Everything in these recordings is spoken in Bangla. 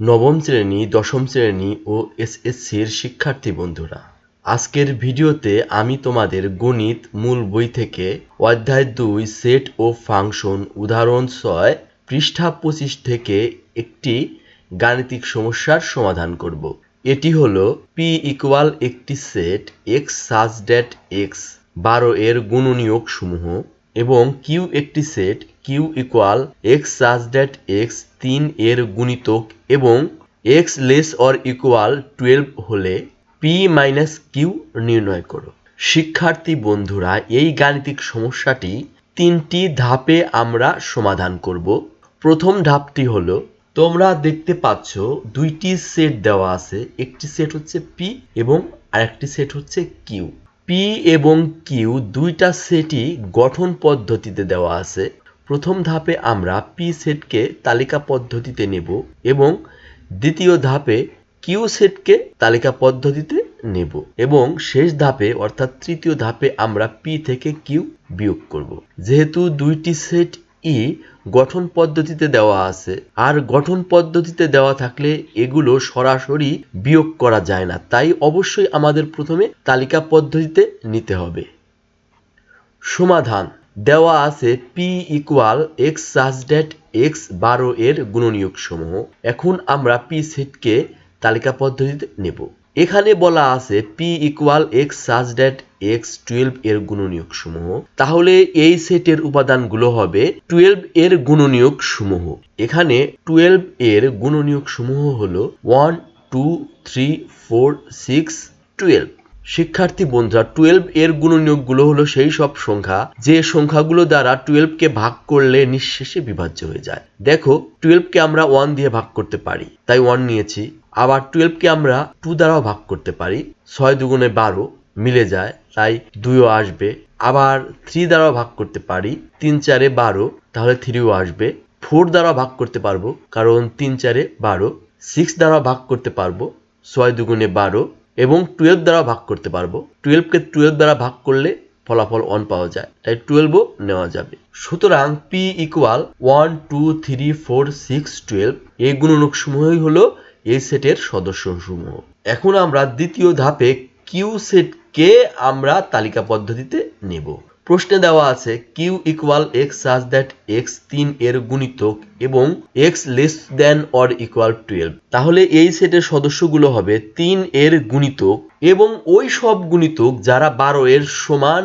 নবম শ্রেণি, দশম শ্রেণি ও এসএসসির শিক্ষার্থী বন্ধুরা, আজকের ভিডিওতে আমি তোমাদের গণিত মূল বই থেকে অধ্যায় দুই, সেট ও ফাংশন উদাহরণ ছয়, পৃষ্ঠা পঁচিশ থেকে একটি গাণিতিক সমস্যার সমাধান করব। এটি হল পি ইকুয়াল একটি set x such that x বারো এর গুণনীয়ক সমূহ এবং কিউ একটি set Q equal x such that x তিন এর গুণিতক এবং x less or equal twelve হলে পি মাইনাস কিউ নির্ণয় করো। শিক্ষার্থী বন্ধুরা, এই গাণিতিক সমস্যাটি তিনটি ধাপে আমরা সমাধান করব। প্রথম ধাপটি হলো, তোমরা দেখতে পাচ্ছ দুইটি সেট দেওয়া আছে। একটি সেট হচ্ছে পি এবং আরেকটি সেট হচ্ছে কিউ। পি এবং কিউ দুইটা সেটই গঠন পদ্ধতিতে দেওয়া আছে। প্রথম ধাপে আমরা পি সেটকে তালিকা পদ্ধতিতে নেব এবং দ্বিতীয় ধাপে কিউ সেটকে তালিকা পদ্ধতিতে নেব এবং শেষ ধাপে অর্থাৎ তৃতীয় ধাপে আমরা পি থেকে কিউ বিয়োগ করব। যেহেতু দুইটি সেট ই গঠন পদ্ধতিতে দেওয়া আছে, আর গঠন পদ্ধতিতে দেওয়া থাকলে এগুলো সরাসরি বিয়োগ করা যায় না, তাই অবশ্যই আমাদের প্রথমে তালিকা পদ্ধতিতে নিতে হবে। সমাধান। দেওয়া আছে P equal x such that x বারো এর গুণনীয়ক সমূহ এখন আমরা পি সেটকে তালিকা পদ্ধতিতে নেব। এখানে বলা আছে P equal x such that x twelve এর গুণনীয়ক সমূহ তাহলে এই সেটের উপাদানগুলো হবে টুয়েলভ এর গুণনীয়ক সমূহ এখানে টুয়েলভ এর গুণনীয়ক সমূহ হল one two three four six twelve শিক্ষার্থী বন্ধুরা টুয়েলভ এর গুণনীয়কগুলো হলো সেই সব সংখ্যা, যে সংখ্যাগুলো দ্বারা টুয়েলভকে ভাগ করলে নিঃশেষে বিভাজ্য হয়ে যায়। দেখো টুয়েলভকে আমরা ওয়ান দিয়ে ভাগ করতে পারি, তাই ওয়ান নিয়েছি। আবার টুয়েলভকে আমরা টু দ্বারাও ভাগ করতে পারি, ছয় দুগুণে বারো মিলে যায়, তাই দুইও আসবে। আবার থ্রি দ্বারাও ভাগ করতে পারি, তিন চারে বারো, তাহলে থ্রিও আসবে। ফোর দ্বারা ভাগ করতে পারব, কারণ তিন চারে বারো সিক্স দ্বারা ভাগ করতে পারব, ছয় দুগুণে বারো এবং টুয়েলভ দ্বারা ভাগ করতে পারব। টুয়েলভকে টুয়েলভ দ্বারা ভাগ করলে ফলাফল ওয়ান পাওয়া যায়। তাই টুয়েলভও নেওয়া যাবে। সুতরাং P equal one two three four six twelve এই গুণনক সমূহই হলো এই সেটের সদস্য সমূহ। এখন আমরা দ্বিতীয় ধাপে কিউ সেটকে আমরা তালিকা পদ্ধতিতে নেব। প্রশ্নে দেওয়া আছে, Q equal x such that x তিন এর গুণিতক এবং x less than or equal twelve. তাহলে এই সেটের সদস্যগুলো হবে তিন এর গুণিতক এবং ওই সব গুণিতক যারা বারো এর সমান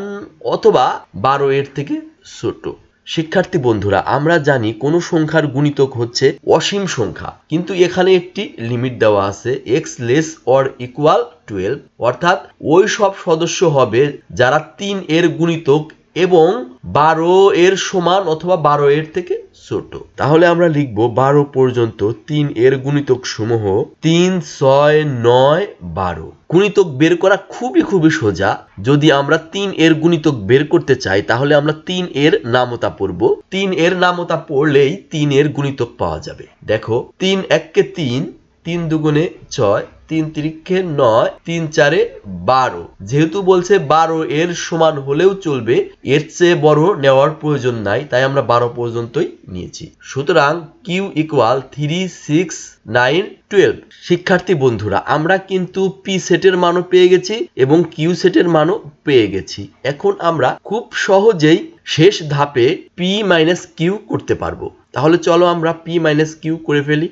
অথবা বারো এর থেকে ছোট। শিক্ষার্থী বন্ধুরা, আমরা জানি কোনো সংখ্যার গুণিতক হচ্ছে অসীম সংখ্যা। কিন্তু এখানে একটি লিমিট দেওয়া আছে x less or equal twelve অর্থাৎ ওই সব সদস্য হবে যারা তিন এর গুণিতক এবং বারো এর সমান অথবা বারো এর থেকে ছোট। তাহলে আমরা লিখব বারো পর্যন্ত তিন এর গুণিতক সমূহ তিন, ছয়, নয়, বারো। গুণিতক বের করা খুবই খুবই সোজা। যদি আমরা তিন এর গুণিতক বের করতে চাই, তাহলে আমরা তিন এর নামতা পড়ব। তিন এর নামতা পড়লেই তিন এর গুণিতক পাওয়া যাবে। দেখো, তিন এককে তিন তিন দুগুণে ছয়, তিন তিরিক্ষে নয়, তিন চারে বারো। যেহেতু বলছে বারো এর সমান হলেও চলবে, এর চেয়ে বড় নেওয়ার প্রয়োজন নাই, তাই আমরা বারো পর্যন্তই নিয়েছি। সুতরাং Q equal three six nine twelve শিক্ষার্থী বন্ধুরা, আমরা কিন্তু পি সেটের মানও পেয়ে গেছি এবং কিউ সেটের মানও পেয়ে গেছি। এখন আমরা খুব সহজেই শেষ ধাপে পি মাইনাস কিউ করতে পারব। তাহলে চলো আমরা পি মাইনাস কিউ করে ফেলি।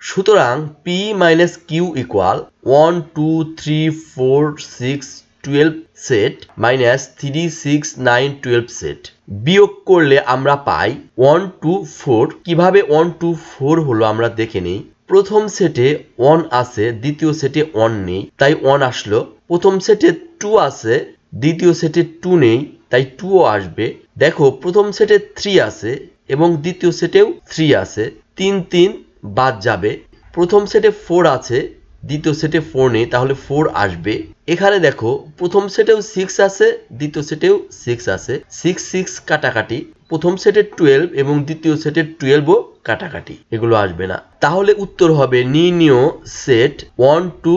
সুতরাং P minus Q equal one two three four six twelve set minus three six nine twelve set বিয়োগ করলে আমরা পাই ওয়ান টু ফোর কীভাবে ওয়ান টু ফোর হলো আমরা দেখে নিই। প্রথম সেটে ওয়ান আছে, দ্বিতীয় সেটে ওয়ান নেই, তাই ওয়ান আসলো। প্রথম সেটে টু আছে, দ্বিতীয় সেটে টু নেই, তাই টুও আসবে। দেখো, প্রথম সেটে থ্রি আছে এবং দ্বিতীয় সেটেও থ্রি আছে। তিন তিন বাদ যাবে। প্রথম সেটে ফোর আছে, দ্বিতীয় সেটে ফোর নেই, তাহলে ফোর আসবে। এখানে দেখো, প্রথম সেটেও সিক্স আছে, দ্বিতীয় সেটেও সিক্স আছে। সিক্স সিক্স কাটাকাটি। প্রথম সেটের টুয়েলভ এবং দ্বিতীয় সেটের টুয়েলভও কাটাকাটি। এগুলো আসবে না। তাহলে উত্তর হবে নির্ণীয় সেট ওয়ান টু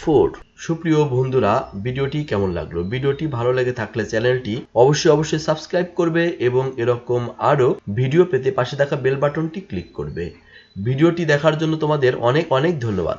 ফোর সুপ্রিয় বন্ধুরা, ভিডিওটি কেমন লাগল? ভিডিওটি ভালো লেগে থাকলে চ্যানেলটি অবশ্যই অবশ্যই সাবস্ক্রাইব করবে এবং এরকম আরও ভিডিও পেতে পাশে থাকা বেল বাটনটি ক্লিক করবে। ভিডিওটি দেখার জন্য তোমাদের অনেক অনেক ধন্যবাদ।